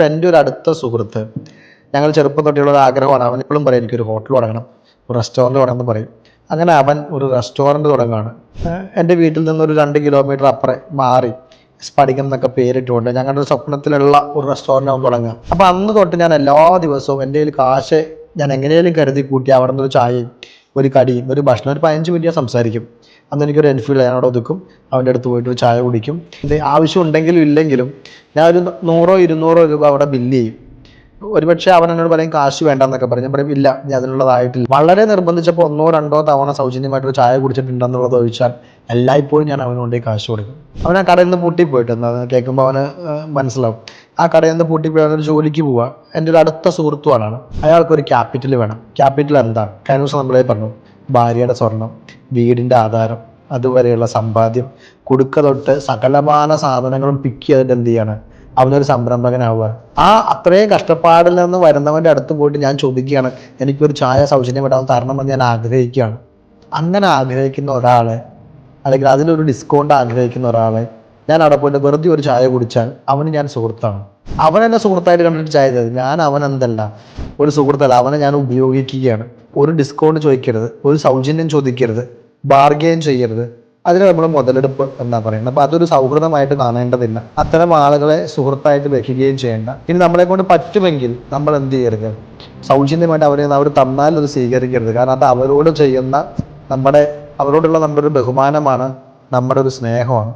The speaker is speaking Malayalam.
ഇപ്പം എന്റെ ഒരു അടുത്ത സുഹൃത്ത് ഞങ്ങൾ ചെറുപ്പം തൊട്ടിയുള്ള ഒരു ആഗ്രഹമാണ്. അവൻ ഇപ്പോഴും പറയും എനിക്കൊരു ഹോട്ടൽ തുടങ്ങണം ഒരു റെസ്റ്റോറന്റ് തുടങ്ങണം എന്ന് പറയും. അങ്ങനെ അവൻ ഒരു റെസ്റ്റോറന്റ് തുടങ്ങുകയാണ്. എന്റെ വീട്ടിൽ നിന്ന് ഒരു രണ്ട് കിലോമീറ്റർ അപ്പുറം മാറി സ്പടികം എന്നൊക്കെ പേരിട്ടുകൊണ്ട് ഞങ്ങളുടെ സ്വപ്നത്തിലുള്ള ഒരു റെസ്റ്റോറന്റ് അവൻ തുടങ്ങുക. അപ്പോൾ അന്ന് തൊട്ട് ഞാൻ എല്ലാ ദിവസവും എന്റെ കയ്യിൽ കാശ് ഞാൻ എങ്ങനെയും കരുതി കൂട്ടി അവിടെ നിന്ന് ഒരു ചായയും ഒരു കടിയും ഒരു ഭക്ഷണം ഒരു പതിനഞ്ച് മിനിറ്റ് ഞാൻ സംസാരിക്കും. അന്ന് എനിക്കൊരു എൻഫീൽഡ് അവിടെ ഒതുക്കും. അവന്റെ അടുത്ത് പോയിട്ട് ചായ കുടിക്കും. ഇത് ആവശ്യം ഉണ്ടെങ്കിലും ഇല്ലെങ്കിലും ഞാൻ ഒരു നൂറോ ഇരുന്നൂറോ രൂപ അവിടെ ബില്ല് ചെയ്യും. ഒരുപക്ഷെ അവൻ എന്നോട് പറയും കാശ് വേണ്ട എന്നൊക്കെ പറയും. ഞാൻ പറയും ഇല്ല ഞാൻ അതിനുള്ളതായിട്ടില്ല. വളരെ നിർബന്ധിച്ചപ്പോൾ ഒന്നോ രണ്ടോ തവണ സൗജന്യമായിട്ടൊരു ചായ കുടിച്ചിട്ടുണ്ടെന്നുള്ളത് ചോദിച്ചാൽ എല്ലായ്പ്പോഴും ഞാൻ അവന് കാശ് കൊടുക്കും. അവൻ ആ കടയിൽ നിന്ന് പൂട്ടിപ്പോയിട്ട് എന്താ കേൾക്കുമ്പോൾ അവന് മനസ്സിലാവും. ആ കടയിൽ നിന്ന് പൂട്ടിപ്പോയി അവനൊരു ജോലിക്ക് പോവുക എന്റെ ഒരു അടുത്ത സുഹൃത്തുമാണ് അയാൾക്കൊരു ക്യാപിറ്റൽ വേണം. ക്യാപിറ്റൽ എന്താ? കഴിഞ്ഞ ദിവസം നമ്മളെ പറഞ്ഞു ഭാര്യയുടെ സ്വർണം വീടിന്റെ ആധാരം അതുവരെയുള്ള സമ്പാദ്യം. കുടുക്ക തൊട്ട് സകലമാന സാധനങ്ങളും പിക്ക് ചെയ്തിട്ട് എന്ത് ചെയ്യാണ്? അവനൊരു സംരംഭകനാവുക. ആ അത്രയും കഷ്ടപ്പാടിൽ നിന്ന് വരുന്നവന്റെ അടുത്ത് പോയിട്ട് ഞാൻ ചോദിക്കുകയാണ് എനിക്കൊരു ചായ സൗജന്യം വിടാൻ തരണമെന്ന് ഞാൻ ആഗ്രഹിക്കുകയാണ്. അങ്ങനെ ആഗ്രഹിക്കുന്ന ഒരാളെ അല്ലെങ്കിൽ അതിലൊരു ഡിസ്കൗണ്ട് ആഗ്രഹിക്കുന്ന ഒരാളെ ഞാൻ അവിടെ പോയിട്ട് വെറുതെ ഒരു ചായ കുടിച്ചാൽ അവന് ഞാൻ സുഹൃത്താണ്. അവൻ എന്നെ സുഹൃത്തായിട്ട് കണ്ടിട്ട് ചായ തരും. ഞാൻ അവൻ എന്തല്ല ഒരു സുഹൃത്തല്ല. അവനെ ഞാൻ ഉപയോഗിക്കുകയാണ്. ഒരു ഡിസ്കൗണ്ട് ചോദിക്കരുത്. ഒരു സൗജന്യം ചോദിക്കരുത്. ബാർഗെയിൻ ചെയ്യരുത്. അതിന് നമ്മൾ മുതലെടുപ്പ് എന്നാ പറയുന്നത്. അപ്പൊ അതൊരു സൗഹൃദമായിട്ട് കാണേണ്ടതില്ല. അത്തരം ആളുകളെ സുഹൃത്തായിട്ട് വെക്കുകയും ചെയ്യേണ്ട. ഇനി നമ്മളെ കൊണ്ട് പറ്റുമെങ്കിൽ നമ്മൾ എന്ത് ചെയ്യരുത്? സൗജന്യമായിട്ട് അവരെ അവർ തന്നാൽ അത് സ്വീകരിക്കരുത്. കാരണം അത് അവരോട് ചെയ്യുന്ന നമ്മുടെ അവരോടുള്ള നമ്മുടെ ഒരു ബഹുമാനമാണ് നമ്മുടെ ഒരു സ്നേഹമാണ്.